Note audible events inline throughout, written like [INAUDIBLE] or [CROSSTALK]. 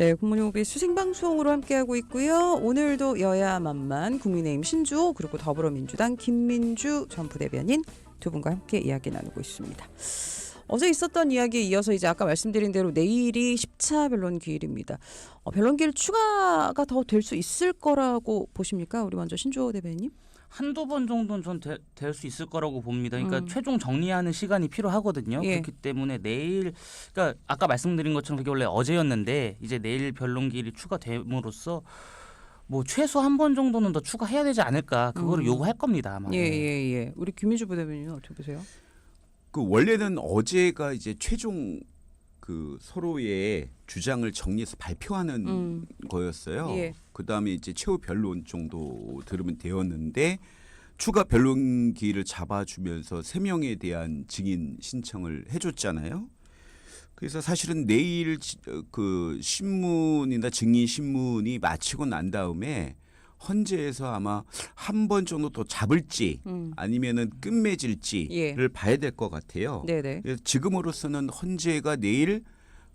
네, 국민의 오비스 생방송으로 함께하고 있고요. 오늘도 여야 만만 국민의힘 신주호 그리고 더불어민주당 김민주 전 부대변인 두 분과 함께 이야기 나누고 있습니다. 어제 있었던 이야기에 이어서 이제 아까 말씀드린 대로 내일이 10차 변론 기일입니다. 어, 변론 기일 추가가 더 될 수 있을 거라고 보십니까? 우리 먼저 신주호 대변인. 한두 번 정도는 전 될 수 있을 거라고 봅니다. 그러니까 음. 최종 정리하는 시간이 필요하거든요. 예. 그렇기 때문에 내일 그러니까 아까 말씀드린 것처럼 그게 원래 어제였는데 이제 내일 변론기일이 추가됨으로써 뭐 최소 한 번 정도는 더 추가해야 되지 않을까 그거를 음. 요구할 겁니다 아마. 예, 예, 예. 우리 김민주 부대변인은 어떻게 보세요? 그 원래는 어제가 이제 최종 그 서로의 주장을 정리해서 발표하는 음. 거였어요. 예. 그 다음에 이제 최후 변론 정도 들으면 되었는데 추가 변론 기일을 잡아주면서 세 명에 대한 증인 신청을 해줬잖아요. 그래서 사실은 내일 지- 어, 그 신문이나 증인 신문이 마치고 난 다음에 헌재에서 아마 한 번 정도 더 잡을지 음. 아니면은 끝맺을지를 예. 봐야 될 것 같아요. 네, 네. 그래서 지금으로서는 헌재가 내일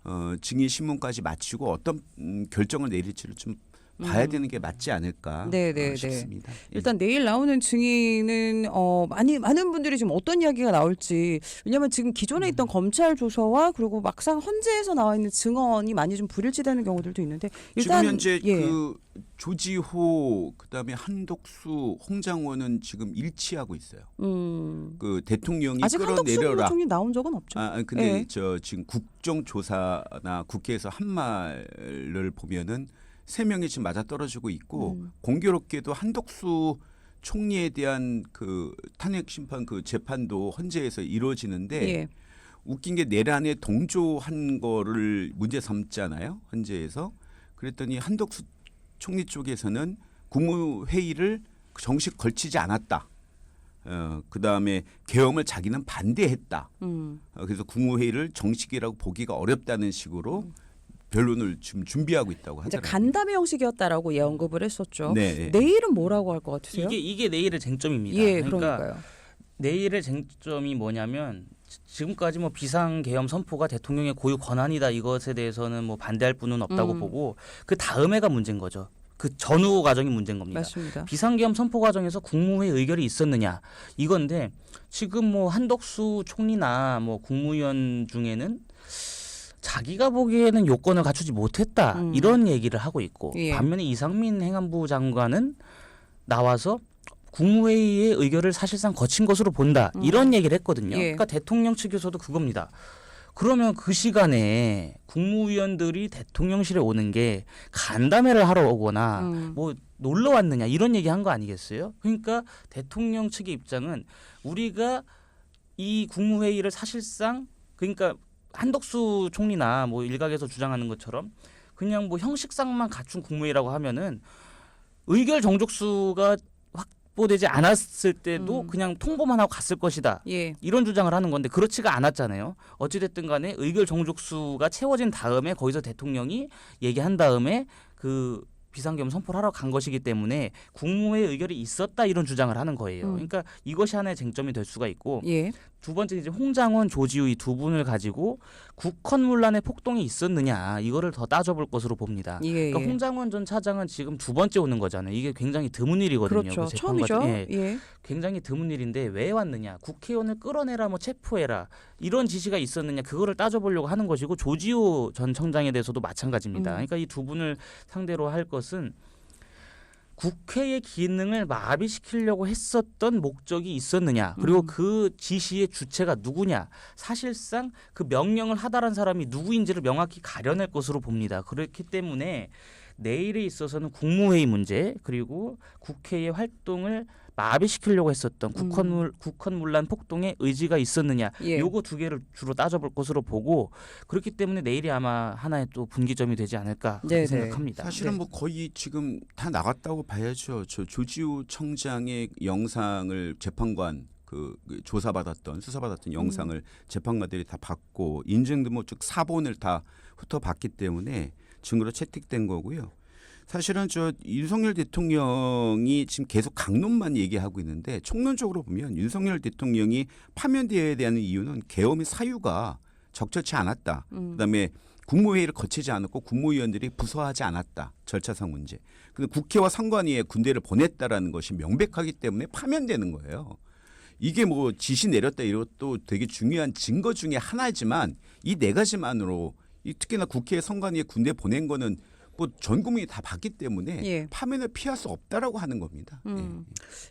어, 증인 신문까지 마치고 어떤 음, 결정을 내릴지를 좀 봐야 음. 되는 게 맞지 않을까 네, 네, 어, 네. 싶습니다. 예. 일단 내일 나오는 증인은 어 많이 많은 분들이 지금 어떤 이야기가 나올지 왜냐하면 지금 기존에 있던 검찰 조서와 그리고 막상 헌재에서 나와 있는 증언이 많이 좀 불일치되는 경우들도 있는데 일단 지금 현재 예. 그 조지호 그다음에 한독수 홍장원은 지금 일치하고 있어요. 음. 그 대통령이 아직 한덕수 끌어내려라. 총리 나온 적은 없죠. 아, 아니, 근데 예. 저 지금 국정조사나 국회에서 한 말을 보면은 세 명이 지금 맞아 떨어지고 있고 음. 공교롭게도 한덕수 총리에 대한 그 탄핵 심판 그 재판도 헌재에서 이루어지는데 예. 웃긴 게 내란에 동조한 거를 문제 삼잖아요 헌재에서 그랬더니 한덕수 총리 쪽에서는 국무회의를 정식 걸치지 않았다. 어, 그 다음에 계엄을 자기는 반대했다. 음. 어, 그래서 국무회의를 정식이라고 보기가 어렵다는 식으로 변론을 지금 준비하고 있다고 이제 하더라고요. 간담회 형식이었다라고 예 언급을 했었죠. 네. 내일은 뭐라고 할 것 같으세요? 이게 이게 내일의 쟁점입니다. 예, 그러니까 그러니까요. 내일의 쟁점이 뭐냐면 지- 지금까지 뭐 비상 계엄 선포가 대통령의 고유 권한이다 이것에 대해서는 뭐 반대할 분은 없다고 음. 보고 그 다음에가 문제인 거죠. 그 전후 과정이 문제인 겁니다. 맞습니다. 비상계엄 선포 과정에서 국무회의 의결이 있었느냐 이건데 지금 뭐 한덕수 총리나 뭐 국무위원 중에는 자기가 보기에는 요건을 갖추지 못했다 음. 이런 얘기를 하고 있고 예. 반면에 이상민 행안부 장관은 나와서 국무회의의 의결을 사실상 거친 것으로 본다 음. 이런 얘기를 했거든요. 예. 그러니까 대통령 측에서도 그겁니다. 그러면 그 시간에 국무위원들이 대통령실에 오는 게 간담회를 하러 오거나 음. 뭐 놀러 왔느냐 이런 얘기 한 거 아니겠어요? 그러니까 대통령 측의 입장은 우리가 이 국무회의를 사실상 그러니까 한덕수 총리나 뭐 일각에서 주장하는 것처럼 그냥 뭐 형식상만 갖춘 국무회의라고 하면은 의결 정족수가 확보되지 않았을 때도 음. 그냥 통보만 하고 갔을 것이다. 예. 이런 주장을 하는 건데 그렇지가 않았잖아요. 어찌됐든 간에 의결 정족수가 채워진 다음에 거기서 대통령이 얘기한 다음에 그 비상계엄 선포를 하러 간 것이기 때문에 국무회의 의결이 있었다 이런 주장을 하는 거예요. 음. 그러니까 이것이 하나의 쟁점이 될 수가 있고 예. 두 번째 이제 홍장원, 조지우 이 두 분을 가지고 국헌문란의 폭동이 있었느냐 이거를 더 따져볼 것으로 봅니다. 예. 그러니까 예. 홍장원 전 차장은 지금 두 번째 오는 거잖아요. 이게 굉장히 드문 일이거든요. 그렇죠. 그 처음이죠. 예. 예. 굉장히 드문 일인데 왜 왔느냐 국회의원을 끌어내라 뭐 체포해라 이런 지시가 있었느냐 그거를 따져보려고 하는 것이고 조지호 전 청장에 대해서도 마찬가지입니다 음. 그러니까 이 두 분을 상대로 할 것은 국회의 기능을 마비시키려고 했었던 목적이 있었느냐 그리고 음. 그 지시의 주체가 누구냐 사실상 그 명령을 하다란 사람이 누구인지를 명확히 가려낼 것으로 봅니다 그렇기 때문에 내일에 있어서는 국무회의 문제 그리고 국회의 활동을 마비시키려고 했었던 음. 국헌물 국헌문란 폭동의 의지가 있었느냐 예. 요거 두 개를 주로 따져볼 것으로 보고 그렇기 때문에 내일이 아마 하나의 또 분기점이 되지 않을까 그렇게 네네. 생각합니다. 사실은 네. 뭐 거의 지금 다 나갔다고 봐야죠. 저 조지우 청장의 영상을 재판관 그 조사받았던 수사받았던 영상을 재판관들이 다 받고 인증도 뭐쭉 사본을 다 훑어봤기 때문에 증거로 채택된 거고요. 사실은 저 윤석열 대통령이 지금 계속 강론만 얘기하고 있는데 총론적으로 보면 윤석열 대통령이 파면되어야 되는 이유는 계엄의 사유가 적절치 않았다. 음. 그다음에 국무회의를 거치지 않았고 국무위원들이 부서하지 않았다 절차상 문제. 근데 국회와 상관위에 군대를 보냈다라는 것이 명백하기 때문에 파면되는 거예요. 이게 뭐 지시 내렸다 이것도 되게 중요한 증거 중에 하나지만 이 네 가지만으로 이 특히나 국회 선관위에 군대 보낸 거는 뭐 전 국민이 다 봤기 때문에 예. 파면을 피할 수 없다라고 하는 겁니다. 음.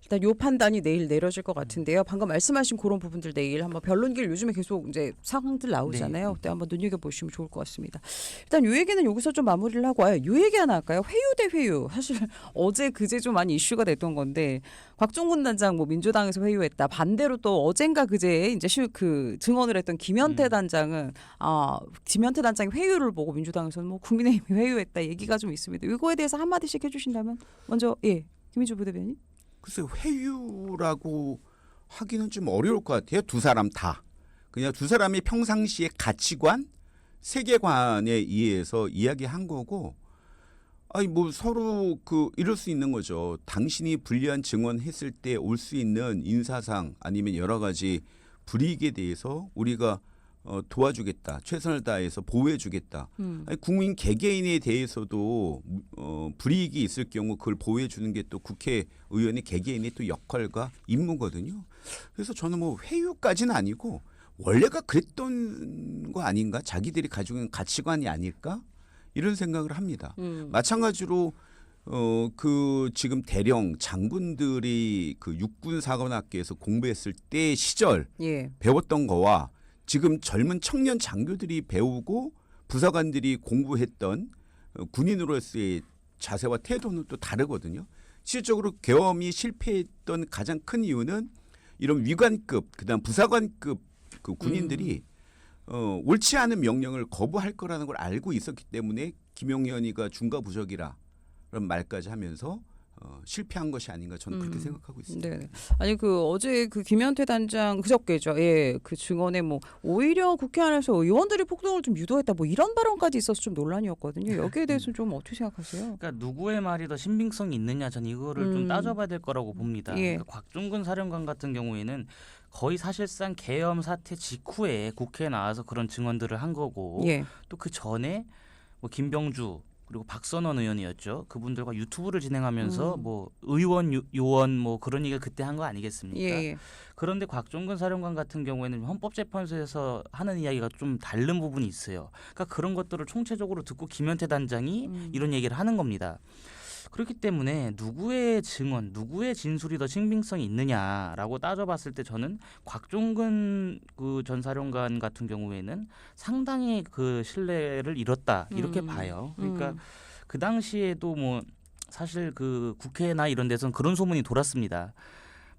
일단 요 판단이 내일 내려질 것 같은데요. 방금 말씀하신 그런 부분들 내일 한번 변론기를 요즘에 계속 이제 상황들 나오잖아요. 그때 한번 눈여겨 보시면 좋을 것 같습니다. 일단 요 얘기는 여기서 좀 마무리를 하고 와요. 요 얘기 하나 할까요? 회유 대 회유. 사실 [LAUGHS] 어제 그제 좀 많이 이슈가 됐던 건데 곽종훈 단장 뭐 민주당에서 회유했다. 반대로 또 어젠가 그제 이제 시- 그 증언을 했던 김현태 음. 단장은 아 김현태 단장이 회유를 보고 민주당에서는 뭐 국민의힘이 [LAUGHS] 회유했다 얘기가 좀 있습니다. 이거에 대해서 한 마디씩 해주신다면 먼저 예 김민주 부대변인. 글쎄 회유라고 하기는 좀 어려울 것 같아요. 두 사람 다 그냥 두 사람이 평상시의 가치관, 세계관에 의해서 이야기한 거고. 아니 뭐 서로 그 이럴 수 있는 거죠. 당신이 불리한 증언했을 때 올 수 있는 인사상 아니면 여러 가지 불이익에 대해서 우리가 어, 도와주겠다, 최선을 다해서 보호해주겠다. 음. 아니, 국민 개개인에 대해서도 어, 불이익이 있을 경우 그걸 보호해 주는 게 또 국회의원의 개개인의 또 역할과 임무거든요. 그래서 저는 뭐 회유까지는 아니고 원래가 그랬던 거 아닌가? 자기들이 가지고 있는 가치관이 아닐까? 이런 생각을 합니다. 음. 마찬가지로 어 그 지금 대령 장군들이 그 육군 사관학교에서 공부했을 때 시절 예. 배웠던 거와 지금 젊은 청년 장교들이 배우고 부사관들이 공부했던 어, 군인으로서의 자세와 태도는 또 다르거든요. 실질적으로 계엄이 실패했던 가장 큰 이유는 이런 위관급 그다음 부사관급 그 군인들이 어, 옳지 않은 명령을 거부할 거라는 걸 알고 있었기 때문에 김용현이가 중과부적이라 그런 말까지 하면서 어, 실패한 것이 아닌가 저는 그렇게 음. 생각하고 있습니다. 네. 아니 그 어제 그 김현태 단장 그저께죠. 예. 그 증언에 뭐 오히려 국회 안에서 의원들이 폭동을 좀 유도했다 뭐 이런 발언까지 있어서 좀 논란이었거든요. 여기에 대해서 좀 어떻게 생각하세요? 그러니까 누구의 말이 더 신빙성이 있느냐 전 이거를 음. 좀 따져봐야 될 거라고 봅니다. 예. 그러니까 곽종근 사령관 같은 경우에는 거의 사실상 계엄 사태 직후에 국회에 나와서 그런 증언들을 한 거고 예. 또그 전에 뭐 김병주 그리고 박선원 의원이었죠. 그분들과 유튜브를 진행하면서 음. 뭐 의원 요- 요원 뭐 그런 얘기를 그때 한 거 아니겠습니까? 예. 예. 그런데 곽종근 사령관 같은 경우에는 헌법재판소에서 하는 이야기가 좀 다른 부분이 있어요. 그러니까 그런 것들을 총체적으로 듣고 김현태 단장이 음. 이런 얘기를 하는 겁니다. 그렇기 때문에 누구의 증언, 누구의 진술이 더 신빙성이 있느냐라고 따져봤을 때 저는 곽종근 그 전 사령관 같은 경우에는 상당히 그 신뢰를 잃었다 이렇게 음. 봐요. 그러니까 음. 그 당시에도 뭐 사실 그 국회나 이런 데서는 그런 소문이 돌았습니다.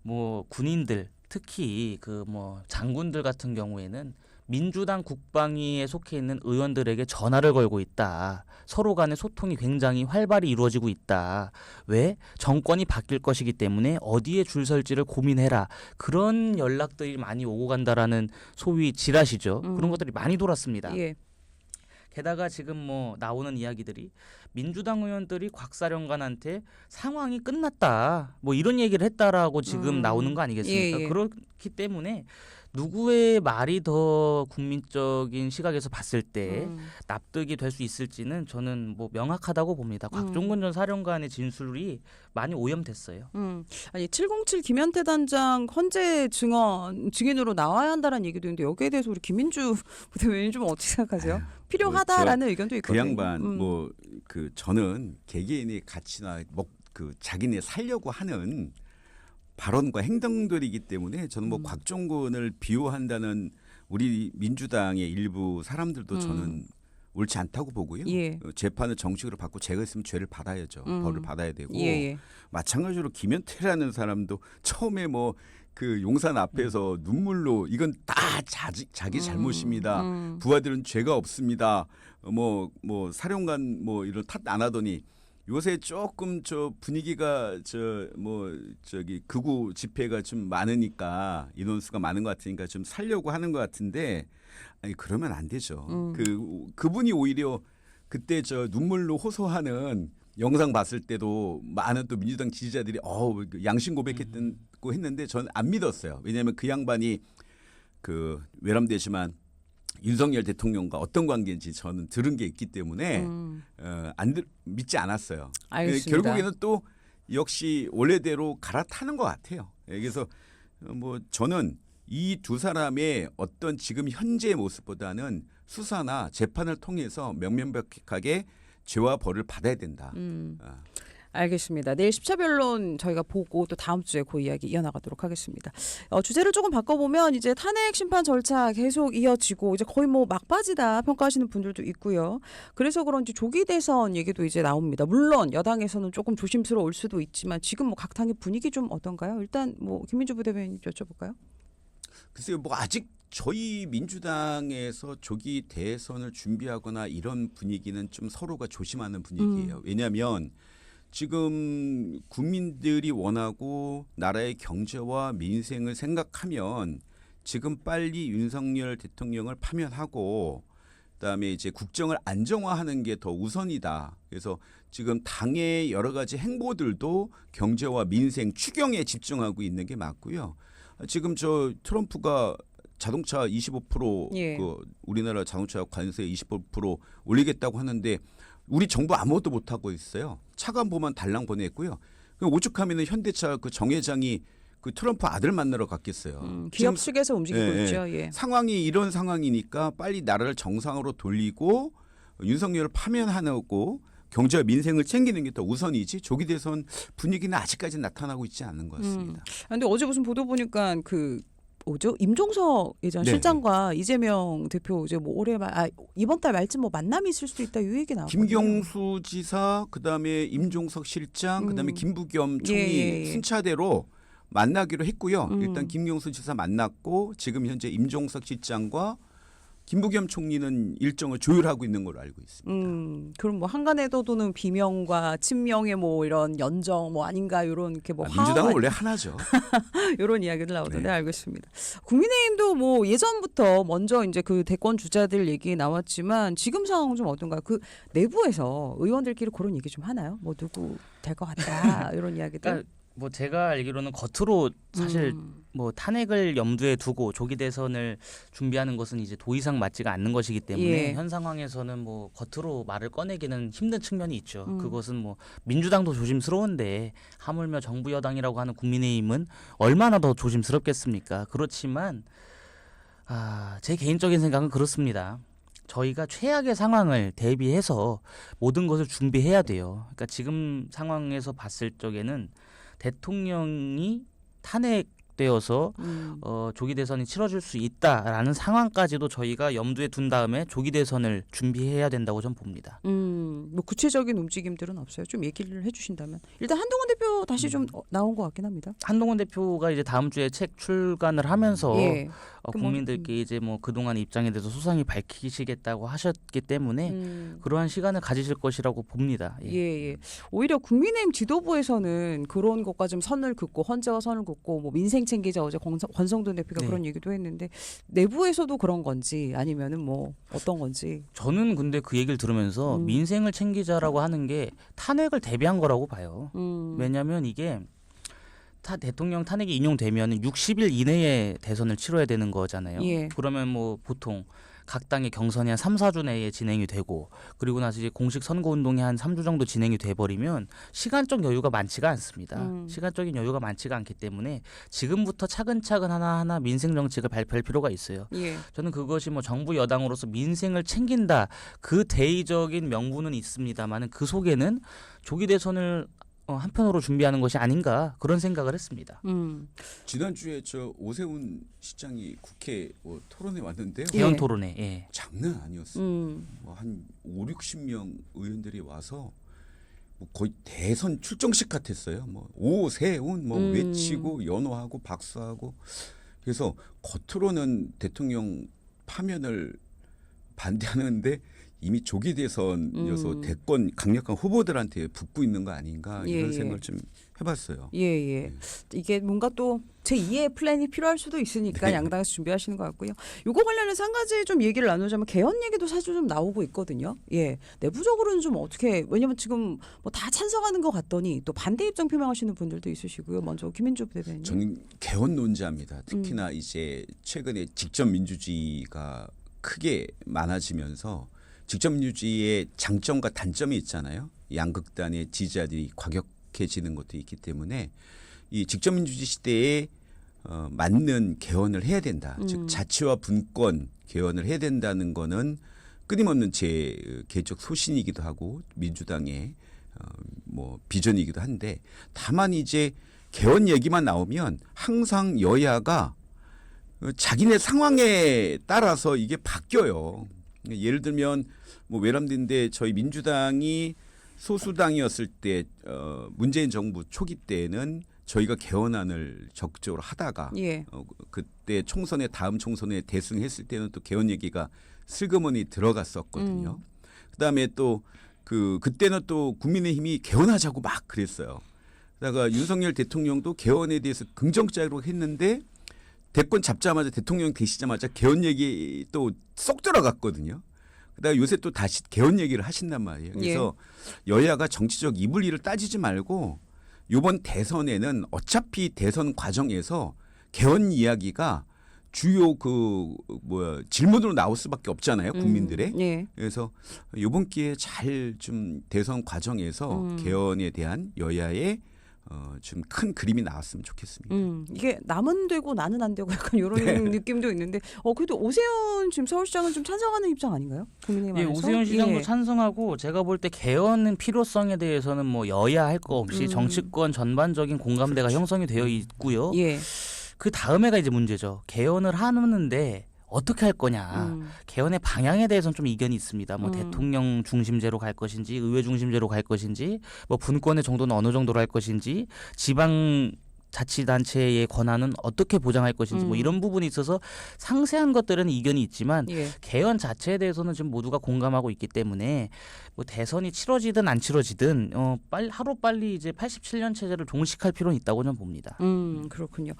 뭐 군인들 특히 그 뭐 장군들 같은 경우에는 민주당 국방위에 속해 있는 의원들에게 전화를 걸고 있다. 서로 간의 소통이 굉장히 활발히 이루어지고 있다. 왜? 정권이 바뀔 것이기 때문에 어디에 줄 설지를 고민해라. 그런 연락들이 많이 오고 간다라는 소위 지라시죠. 음. 그런 것들이 많이 돌았습니다. 예. 게다가 지금 뭐 나오는 이야기들이 민주당 의원들이 곽 사령관한테 상황이 끝났다 뭐 이런 얘기를 했다라고 지금 음. 나오는 거 아니겠습니까? 예, 예. 그렇기 때문에 누구의 말이 더 국민적인 시각에서 봤을 때 음. 납득이 될 수 있을지는 저는 뭐 명확하다고 봅니다. 곽종근 전 사령관의 진술이 많이 오염됐어요. 음. 아니 707 김현태 단장 헌재 증언 증인으로 나와야 한다는 얘기도 있는데 여기에 대해서 우리 김민주 [LAUGHS] 부대변인 좀 어떻게 생각하세요? 필요하다라는 의견도 그 있거든요. 양반 음. 뭐그 저는 개개인의 가치나 뭐그 자기네 살려고 하는 발언과 행동들이기 때문에 저는 뭐 음. 곽종근을 비호한다는 우리 민주당의 일부 사람들도 음. 저는 옳지 않다고 보고요. 예. 어, 재판을 정식으로 받고 제가 있으면 죄를 받아야죠. 음. 벌을 받아야 되고 예, 예. 마찬가지로 김현태라는 사람도 처음에 뭐 그 용산 앞에서 눈물로 이건 다 자기, 자기 잘못입니다. 음. 부하들은 죄가 없습니다. 뭐뭐 뭐 사령관 뭐 이런 탓 안 하더니 요새 조금 저 분위기가 저 뭐 저기 극우 집회가 좀 많으니까 인원수가 많은 것 같으니까 좀 살려고 하는 것 같은데 아니 그러면 안 되죠. 음. 그 그분이 오히려 그때 저 눈물로 호소하는 영상 봤을 때도 많은 또 민주당 지지자들이 어우 그 양심 고백했 고 했는데 저는 안 믿었어요. 왜냐하면 그 양반이 그 외람되지만 윤석열 대통령과 어떤 관계인지 저는 들은 게 있기 때문에 음, 어, 안 들, 믿지 않았어요. 알겠습니다. 결국에는 또 역시 원래대로 갈아타는 것 같아요. 예, 그래서 어, 뭐 저는 이 두 사람의 어떤 지금 현재의 모습보다는 수사나 재판을 통해서 명명백백하게 죄와 벌을 받아야 된다. 음. 아. 알겠습니다. 내일 십차변론 저희가 보고 또 다음 주에 그 이야기 이어나가도록 하겠습니다. 어, 주제를 조금 바꿔보면 이제 탄핵 심판 절차 계속 이어지고 이제 거의 뭐 막바지다 평가하시는 분들도 있고요. 그래서 그런지 조기 대선 얘기도 이제 나옵니다. 물론 여당에서는 조금 조심스러울 수도 있지만 지금 뭐 각 당의 분위기 좀 어떤가요? 일단 뭐 김민주 부대변인 여쭤볼까요? 글쎄요, 뭐 아직 저희 민주당에서 조기 대선을 준비하거나 이런 분위기는 좀 서로가 조심하는 분위기예요. 왜냐하면 지금 국민들이 원하고 나라의 경제와 민생을 생각하면 지금 빨리 윤석열 대통령을 파면하고 그다음에 이제 국정을 안정화하는 게 더 우선이다. 그래서 지금 당의 여러 가지 행보들도 경제와 민생 추경에 집중하고 있는 게 맞고요. 지금 저 트럼프가 자동차 25%그 예. 우리나라 자동차 관세 25% 올리겠다고 하는데 우리 정부 아무것도 못 하고 있어요. 차관보만 달랑 보냈고요. 그 오죽하면은 현대차 그 정 회장이 그 트럼프 아들 만나러 갔겠어요. 음, 기업 측에서 움직이고 예, 예. 있죠. 예. 상황이 이런 상황이니까 빨리 나라를 정상으로 돌리고 윤석열을 파면하고 경제와 민생을 챙기는 게 더 우선이지 조기 대선 분위기는 아직까지 나타나고 있지 않는 것 같습니다. 아, 근데 어제 무슨 보도 보니까 그 뭐죠? 임종석 예전 네. 실장과 이재명 대표 이제 뭐 올해 말 아, 이번 달 말쯤 뭐 만남이 있을 수도 있다 이 얘기 나왔거든요. 김경수 지사, 그다음에 임종석 실장, 그다음에 음. 김부겸 총리 예, 예, 예. 순차대로 만나기로 했고요. 음. 일단 김경수 지사 만났고 지금 현재 임종석 실장과 김부겸 총리는 일정을 조율하고 있는 걸로 알고 있습니다. 음, 그럼 뭐 한간에도 도는 비명과 친명의 뭐 이런 연정 뭐 아닌가 이런 이렇게 뭐 아, 민주당은 원래 하나죠. [LAUGHS] 이런 이야기들 나오던데 네. 알겠습니다. 국민의힘도 뭐 예전부터 먼저 이제 그 대권 주자들 얘기 나왔지만 지금 상황은 좀 어떤가요? 그 내부에서 의원들끼리 그런 얘기 좀 하나요? 뭐 누구 될 것 같다 [LAUGHS] 이런 이야기들. 그러니까 뭐 제가 알기로는 겉으로 사실 음, 뭐 탄핵을 염두에 두고 조기 대선을 준비하는 것은 이제 도의상 맞지가 않는 것이기 때문에 예. 현 상황에서는 뭐 겉으로 말을 꺼내기는 힘든 측면이 있죠. 음. 그것은 뭐 민주당도 조심스러운데 하물며 정부 여당이라고 하는 국민의힘은 얼마나 더 조심스럽겠습니까? 그렇지만 아, 제 개인적인 생각은 그렇습니다. 저희가 최악의 상황을 대비해서 모든 것을 준비해야 돼요. 그러니까 지금 상황에서 봤을 적에는 대통령이 탄핵 되어서 음. 어, 조기 대선이 치러질 수 있다라는 상황까지도 저희가 염두에 둔 다음에 조기 대선을 준비해야 된다고 전 봅니다. 음, 뭐 구체적인 움직임들은 없어요. 좀 얘기를 해주신다면 일단 한동훈 대표 다시 음. 좀 어, 나온 것 같긴 합니다. 한동훈 대표가 이제 다음 주에 책 출간을 하면서 예. 어, 그 뭐, 국민들께 이제 뭐 그동안 입장에 대해서 소상히 밝히시겠다고 하셨기 때문에 음. 그러한 시간을 가지실 것이라고 봅니다. 예. 예, 예. 오히려 국민의힘 지도부에서는 그런 것과 좀 선을 긋고 헌재와 선을 긋고 뭐 민생 챙기자 어제 권성, 권성돈 대표가 네. 그런 얘기도 했는데 내부에서도 그런 건지 아니면은 뭐 어떤 건지. 저는 근데 그 얘기를 들으면서 음. 민생을 챙기자라고 하는 게 탄핵을 대비한 거라고 봐요. 음. 왜냐하면 이게 타 대통령 탄핵이 인용되면 60일 이내에 대선을 치러야 되는 거잖아요. 예. 그러면 뭐 보통 각 당의 경선이 한 3, 4주 내에 진행이 되고 그리고 나서 이제 공식 선거 운동이 한 3주 정도 진행이 돼 버리면 시간적 여유가 많지가 않습니다. 음. 시간적인 여유가 많지가 않기 때문에 지금부터 차근차근 하나하나 민생 정책을 발표할 필요가 있어요. 예. 저는 그것이 뭐 정부 여당으로서 민생을 챙긴다 그 대의적인 명분은 있습니다만은 그 속에는 조기 대선을 어, 한편으로 준비하는 것이 아닌가 그런 생각을 했습니다. 음. 지난주에 저 오세훈 시장이 국회 뭐 토론에 왔는데요. 예. 개헌 토론회. 예. 장난 아니었어요. 음. 뭐한 5, 60명 의원들이 와서 뭐 거의 대선 출정식 같았어요. 뭐 오세훈 뭐 음. 외치고 연호하고 박수하고 그래서 겉으로는 대통령 파면을 반대하는데 이미 조기 대선이어서 음. 대권 강력한 후보들한테 붙고 있는 거 아닌가 예, 이런 예. 생각을 좀 해봤어요. 예, 예. 이게 뭔가 또 제 2의 플랜이 필요할 수도 있으니까 네. 양당에서 준비하시는 것 같고요. 요거 관련해서 한 가지 좀 얘기를 나누자면 개헌 얘기도 사실 좀 나오고 있거든요. 예. 내부적으로는 좀 어떻게 왜냐면 지금 뭐 다 찬성하는 것 같더니 또 반대 입장 표명하시는 분들도 있으시고요. 먼저 김민주 대변인. 저는 개헌 논자입니다. 음. 특히나 이제 최근에 직접 민주주의가 크게 많아지면서 직접민주주의의 장점과 단점이 있잖아요. 양극단의 지지자들이 과격해지는 것도 있기 때문에 이 직접 민주주의 시대에 어, 맞는 개헌을 해야 된다. 음. 즉 자치와 분권 개헌을 해야 된다는 거는 끊임없는 제 개적 소신이기도 하고 민주당의 어, 뭐 비전이기도 한데 다만 이제 개헌 얘기만 나오면 항상 여야가 어, 자기네 상황에 따라서 이게 바뀌어요. 예를 들면 뭐 외람된데 저희 민주당이 소수당이었을 때 어, 문재인 정부 초기 때는 저희가 개헌안을 적극적으로 하다가 예. 어, 그때 총선에 다음 총선에 대승했을 때는 또 개헌 얘기가 슬그머니 들어갔었거든요. 그다음에 또 그 그때는 또 국민의힘이 개헌하자고 막 그랬어요. 그다가 윤석열 대통령도 개헌에 대해서 긍정적으로 했는데 대권 잡자마자 대통령 되시자마자 개헌 얘기 또 쏙 들어갔거든요. 그다가 요새 또 다시 개헌 얘기를 하신단 말이에요. 그래서 여야가 정치적 이불 일을 따지지 말고 이번 대선에는 어차피 대선 과정에서 개헌 이야기가 주요 그 뭐야 질문으로 나올 수밖에 없잖아요 국민들의 음, 예. 그래서 이번 기회에 잘 좀 대선 과정에서 음. 개헌에 대한 여야의 어, 좀큰 그림이 나왔으면 좋겠습니다. 음, 이게 남은 되고 나는 안 되고 약간 이런 [LAUGHS] 네. 느낌도 있는데 어 그래도 오세훈 지금 서울시장은 좀 찬성하는 입장 아닌가요? 국민의힘 예, 안에서? 오세훈 시장도 예. 찬성하고 제가 볼 때 개헌은 필요성에 대해서는 뭐 여야 할 거 없이 음. 정치권 전반적인 공감대가 형성이 되어 있고요. 예. 그 다음에가 이제 문제죠. 개헌을 하는데 어떻게 할 거냐. 음. 개헌의 방향에 대해서는 좀 이견이 있습니다. 뭐 음. 대통령 중심제로 갈 것인지 의회 중심제로 갈 것인지 뭐 분권의 정도는 어느 정도로 할 것인지 지방 자치단체의 권한은 어떻게 보장할 것인지 뭐 음. 이런 부분이 있어서 상세한 것들은 이견이 있지만 예. 개헌 자체에 대해서는 지금 모두가 공감하고 있기 때문에 뭐 대선이 치러지든 안 치러지든 어 빨리 하루 빨리 이제 87년 체제를 종식할 필요는 있다고 저는 봅니다. 음 그렇군요.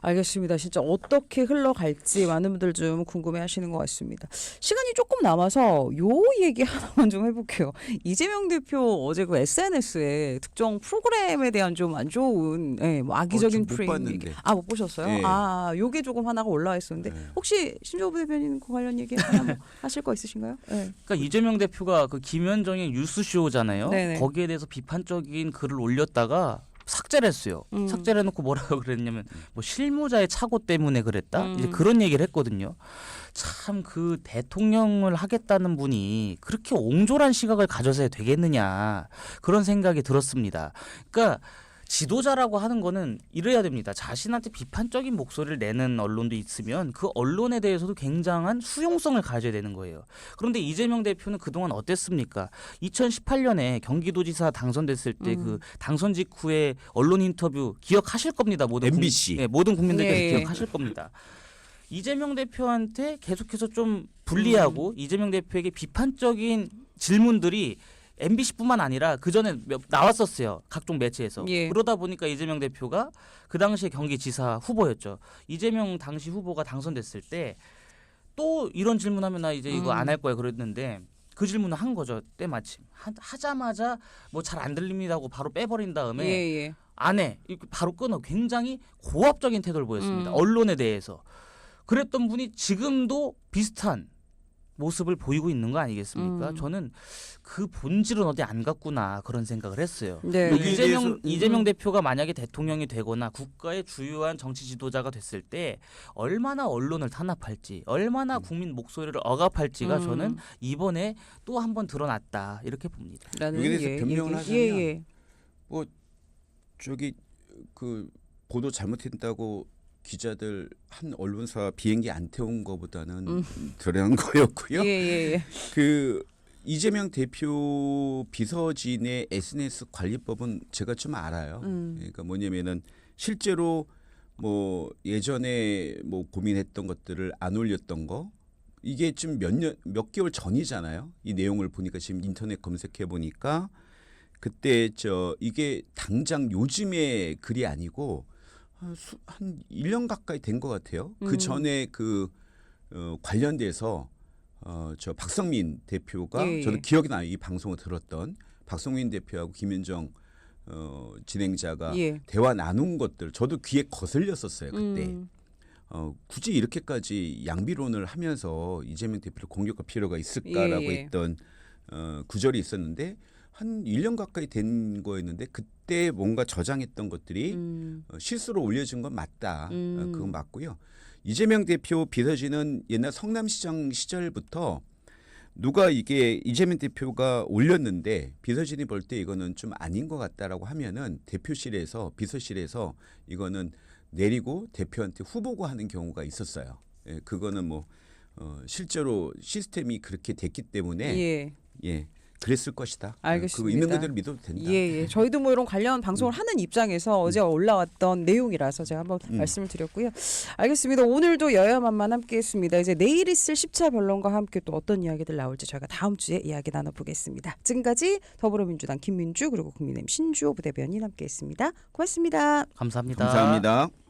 알겠습니다. 진짜 어떻게 흘러갈지 많은 분들 좀 궁금해하시는 것 같습니다. 시간이 조금 남아서 요 얘기 하나만 좀 해볼게요. 이재명 대표 어제 그 SNS에 특정 프로그램에 대한 좀 안 좋은 예, 뭐 악의적 인 어, 저못 프레임 봤는데. 얘기. 아못 보셨어요? 예. 아 요게 조금 하나가 올라와 있었는데 네. 혹시 신조부 대변인 그 관련 얘기 하나 뭐 [LAUGHS] 하실 거 있으신가요? 예. 그러니까 이재명 대표가 그 김현정의 뉴스쇼잖아요. 네네. 거기에 대해서 비판적인 글을 올렸다가 삭제를 했어요. 음. 삭제를 해놓고 뭐라고 [LAUGHS] 그랬냐면 뭐 실무자의 착오 때문에 그랬다. 음. 이제 그런 얘기를 했거든요. 참 그 대통령을 하겠다는 분이 그렇게 옹졸한 시각을 가져서 되겠느냐 그런 생각이 들었습니다. 그러니까 지도자라고 하는 거는 이래야 됩니다. 자신한테 비판적인 목소리를 내는 언론도 있으면 그 언론에 대해서도 굉장한 수용성을 가져야 되는 거예요. 그런데 이재명 대표는 그동안 어땠습니까? 2018년에 경기도지사 당선됐을 때그 음. 당선 직후에 언론 인터뷰 기억하실 겁니다. 모든 국- MBC. 네, 모든 국민들께서 예, 예. 기억하실 겁니다. 이재명 대표한테 계속해서 좀 불리하고 음. 이재명 대표에게 비판적인 질문들이 MBC뿐만 아니라 그 전에 나왔었어요 각종 매체에서 예. 그러다 보니까 이재명 대표가 그 당시에 경기지사 후보였죠 이재명 당시 후보가 당선됐을 때 또 이런 질문하면 나 이제 이거 음. 안할 거야 그랬는데 그 질문을 한 거죠 때마침 하, 하자마자 뭐 잘 안 들립니다고 바로 빼버린 다음에 예, 예. 안에 이렇게 바로 끊어 굉장히 고압적인 태도를 보였습니다. 음. 언론에 대해서 그랬던 분이 지금도 비슷한 모습을 보이고 있는 거 아니겠습니까? 음. 저는 그 본질은 어디 안 갔구나 그런 생각을 했어요. 네. 이재명 대해서- 이재명 음. 대표가 만약에 대통령이 되거나 국가의 주요한 정치 지도자가 됐을 때 얼마나 언론을 탄압할지, 얼마나 국민 목소리를 억압할지가 음. 저는 이번에 또 한 번 드러났다 이렇게 봅니다. 여기에 대해서 예, 변명을. 예, 하자면 예. 저기 그 보도 잘못했다고 기자들 한 언론사 비행기 안 태운 거보다는 음. 덜한 [LAUGHS] 거였고요. 예, 예, 예. 그 이재명 대표 비서진의 SNS 관리법은 제가 좀 알아요. 음. 그러니까 뭐냐면은 실제로 뭐 예전에 뭐 고민했던 것들을 안 올렸던 거 이게 좀몇년 몇 개월 전이잖아요. 이 내용을 보니까 지금 인터넷 검색해 보니까 그때 저 이게 당장 요즘의 글이 아니고 한, 수, 한 1년 가까이 된 것 같아요. 음. 그 전에 그 어, 관련돼서 어, 저 박성민 대표가 예, 예. 저도 기억이 나요. 이 방송을 들었던 박성민 대표하고 김현정 어, 진행자가 예. 대화 나눈 것들 저도 귀에 거슬렸었어요 그때. 음. 어, 굳이 이렇게까지 양비론을 하면서 이재명 대표를 공격할 필요가 있을까라고 예, 예. 했던 어, 구절이 있었는데 한 1년 가까이 된 거였는데 그 때 뭔가 저장했던 것들이 음. 어, 실수로 올려준 건 맞다. 음. 어, 그건 맞고요. 이재명 대표 비서진은 옛날 성남시장 시절부터 누가 이게 이재명 대표가 올렸는데 비서진이 볼 때 이거는 좀 아닌 것 같다라고 하면은 대표실에서 비서실에서 이거는 내리고 대표한테 후보고 하는 경우가 있었어요. 예, 그거는 뭐 어, 실제로 시스템이 그렇게 됐기 때문에 예, 예. 그랬을 것이다. 예, 알겠습니다. 있는 그대로 믿어도 된다. 예, 예. 저희도 뭐 이런 관련 방송을 하는 입장에서 어제 올라왔던 내용이라서 제가 한번 음. 말씀을 드렸고요. 알겠습니다. 오늘도 여야만만 함께했습니다. 이제 내일 있을 10차 변론과 함께 또 어떤 이야기들 나올지 저희가 다음 주에 이야기 나눠보겠습니다. 지금까지 더불어민주당 김민주 그리고 국민의힘 신주호 부대변인 함께했습니다. 고맙습니다. 감사합니다. 감사합니다.